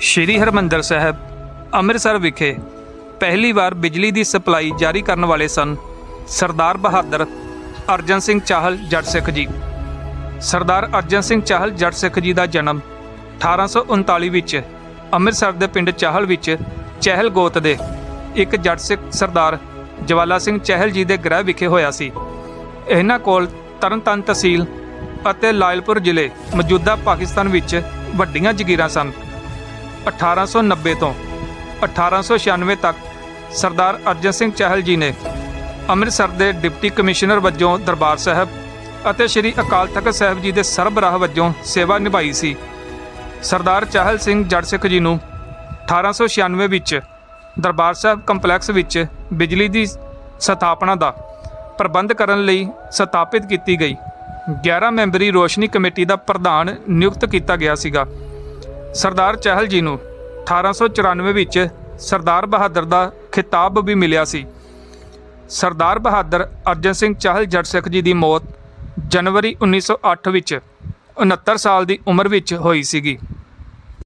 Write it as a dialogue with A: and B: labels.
A: ਸ਼੍ਰੀ ਹਰਮੰਦਰ ਸਾਹਿਬ, ਅੰਮ੍ਰਿਤਸਰ ਵਿਖੇ ਪਹਿਲੀ ਵਾਰ ਬਿਜਲੀ ਦੀ ਸਪਲਾਈ ਜਾਰੀ ਕਰਨ ਵਾਲੇ ਸਨ ਸਰਦਾਰ ਬਹਾਦਰ ਅਰਜਨ ਸਿੰਘ ਚਾਹਲ ਜੱਟ ਸਿੱਖ ਜੀ। ਸਰਦਾਰ ਅਰਜਨ ਸਿੰਘ ਚਾਹਲ ਜੱਟ ਸਿੱਖ ਜੀ ਦਾ ਜਨਮ 1839 ਵਿੱਚ ਅੰਮ੍ਰਿਤਸਰ ਦੇ ਪਿੰਡ ਚਾਹਲ ਵਿੱਚ ਚਹਿਲ ਗੋਤ ਦੇ ਇੱਕ ਜੱਟ ਸਿੱਖ ਸਰਦਾਰ ਜਵਾਲਾ ਸਿੰਘ ਚਹਿਲ ਜੀ ਦੇ ਗ੍ਰਹਿ ਵਿਖੇ ਹੋਇਆ ਸੀ। ਇਹਨਾਂ ਕੋਲ ਤਰਨਤਾਰਨ ਤਹਿਸੀਲ ਅਤੇ ਲਾਇਲਪੁਰ ਜ਼ਿਲ੍ਹੇ ਮੌਜੂਦਾ ਪਾਕਿਸਤਾਨ ਵਿੱਚ ਵੱਡੀਆਂ ਜ਼ਗੀਰਾਂ ਸਨ। 1890 ਤੋਂ 1896 ਤੱਕ ਸਰਦਾਰ ਅਰਜਨ ਸਿੰਘ ਚਾਹਲ ਜੀ ਨੇ ਅੰਮ੍ਰਿਤਸਰ ਦੇ ਡਿਪਟੀ ਕਮਿਸ਼ਨਰ ਵਜੋਂ ਦਰਬਾਰ ਸਾਹਿਬ ਅਤੇ ਸ੍ਰੀ ਅਕਾਲ ਤਖਤ ਸਾਹਿਬ ਜੀ ਦੇ ਸਰਬਰਾਹ ਵਜੋਂ ਸੇਵਾ ਨਿਭਾਈ ਸੀ। ਸਰਦਾਰ ਚਾਹਲ ਸਿੰਘ ਜੱਟ ਸਿੱਖ ਜੀ ਨੂੰ 1896 ਵਿੱਚ ਦਰਬਾਰ ਸਾਹਿਬ ਕੰਪਲੈਕਸ ਵਿੱਚ ਬਿਜਲੀ ਦੀ ਸਥਾਪਨਾ ਦਾ ਪ੍ਰਬੰਧ ਕਰਨ ਲਈ ਸਥਾਪਿਤ ਕੀਤੀ ਗਈ। 11 ਮੈਂਬਰੀ ਰੋਸ਼ਨੀ ਕਮੇਟੀ ਦਾ ਪ੍ਰਧਾਨ ਨਿਯੁਕਤ ਕੀਤਾ ਗਿਆ ਸੀਗਾ। ਸਰਦਾਰ ਚਹਿਲ ਜੀ ਨੂੰ 1894 ਵਿੱਚ ਸਰਦਾਰ ਬਹਾਦਰ ਦਾ ਖਿਤਾਬ ਵੀ ਮਿਲਿਆ ਸੀ। ਸਰਦਾਰ ਬਹਾਦਰ ਅਰਜਨ ਸਿੰਘ ਚਾਹਲ ਜੱਟ ਸਿੱਖ ਜੀ ਦੀ ਮੌਤ ਜਨਵਰੀ 1908 ਵਿੱਚ 69 ਸਾਲ ਦੀ ਉਮਰ ਵਿੱਚ ਹੋਈ ਸੀਗੀ।